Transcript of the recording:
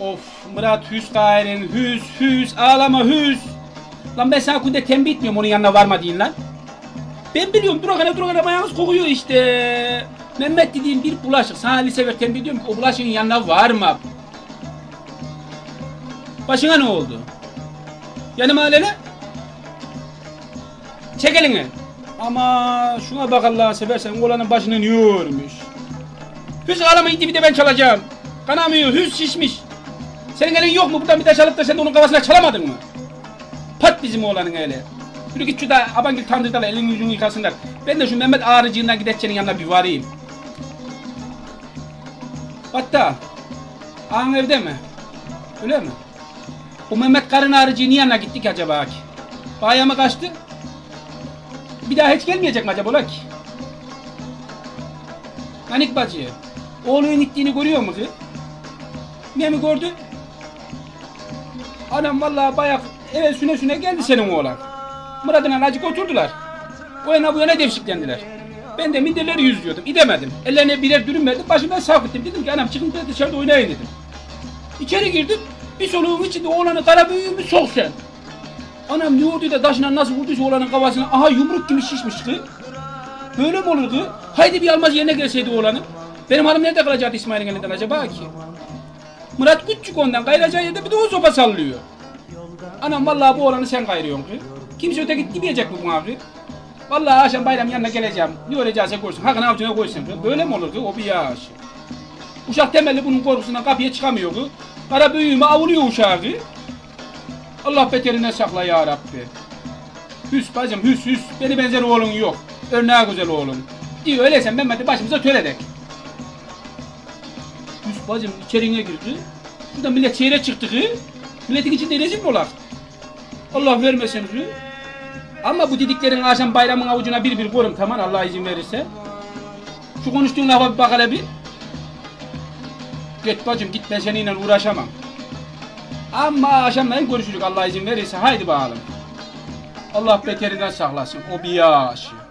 Of Murat hüs gayrin hüs hüs ağlama hüs. Lan ben sana kunde tembih etmiyorum onun yanına varma deyin lan. Ben biliyorum durakana durakana ayağınız kokuyor işte. Mehmet dediğim bir bulaşık. Sana Ali Sever tembih ediyorum ki o bulaşığın yanına varma. Başına ne oldu? Yanıma alele. Çek elini. Ama şuna bak Allah'ını seversen oğlanın başını niye örmüş? Hüs ağlama indi bir de ben çalacağım. Kanamıyor, hüs şişmiş. Senin elin yok mu? Buradan bir taş alıp da sen de onun kafasına çalamadın mı? Pat bizim oğlanın eli. Yürü git şurada Abangil tandırdalar elini yüzünü yıkasınlar. Ben de şu Mehmet Ağrıcı'ndan gidetçenin yanına bir varayım. Hatta ağam evde mi? Öyle mi? Bu Mehmet Karın Ağrıcı'nın yanına gittik acaba ki? Baya mı kaçtı? Bir daha hiç gelmeyecek mi acaba ola ki? Nanik bacı, oğlunun gittiğini görüyor mu kız? Ne mi gördü? Anam vallahi bayağı eve süne süne geldi senin oğlan. Murat'ın acık oturdular. O yana bu yana devşiklendiler. Ben de minderleri yüzüyordum. İdemedim. Ellerine birer dürüm verdim. Başımdan sağ ettim. Dedim ki anam çıkın da dışarıda oynayın dedim. İçeri girdim. Bir soluğun içinde oğlanı kara büyüğümü sok sen. Anam ne oldu da taşına nasıl vurduysa oğlanın kafasına. Aha yumruk gibi şişmiş kız. Böyle mi olur? Haydi bir almaz yerine gelseydi oğlanın. Benim hanım nerede kalacaktı İsmail'in elinden acaba ki? Murat küçük ondan kayıracağı yerde bir de o sopa sallıyor. Anam vallahi bu oğlanı sen kayırıyorsun kız. Kimse öteki demeyecek mi buna kız? Vallahi akşam bayram yanına geleceğim. Ne olacaksa görsün. Hakkını avucuna koysun kız. Böyle mi olur kız? O bir yaş. Uşak temelli bunun korkusundan kapıya çıkamıyor kız. Kara büyüğümü avuruyor uşağı. Allah beterinden sakla ya Rabbi. Hüs bacım hüs hüs. Beni benzer oğlun yok. Örneğe güzel oğlum. İyi öyleysen Mehmet'i başımıza töledek. Hüs bacım içeriğine girdi. Şurada millet çeyre çıktı kız. Milletin içinde rezil mi olak? Allah vermesin kız. Ama bu dediklerin akşam bayramın avucuna bir bir koyarım tamam Allah izin verirse. Şu konuştuğun lafa bir bak hele bir. Git bacım git ben seninle uğraşamam. Ama akşamleyin görüşürük Allah izin verirse haydi bakalım. Allah beterinden saklasın o bir yaşı.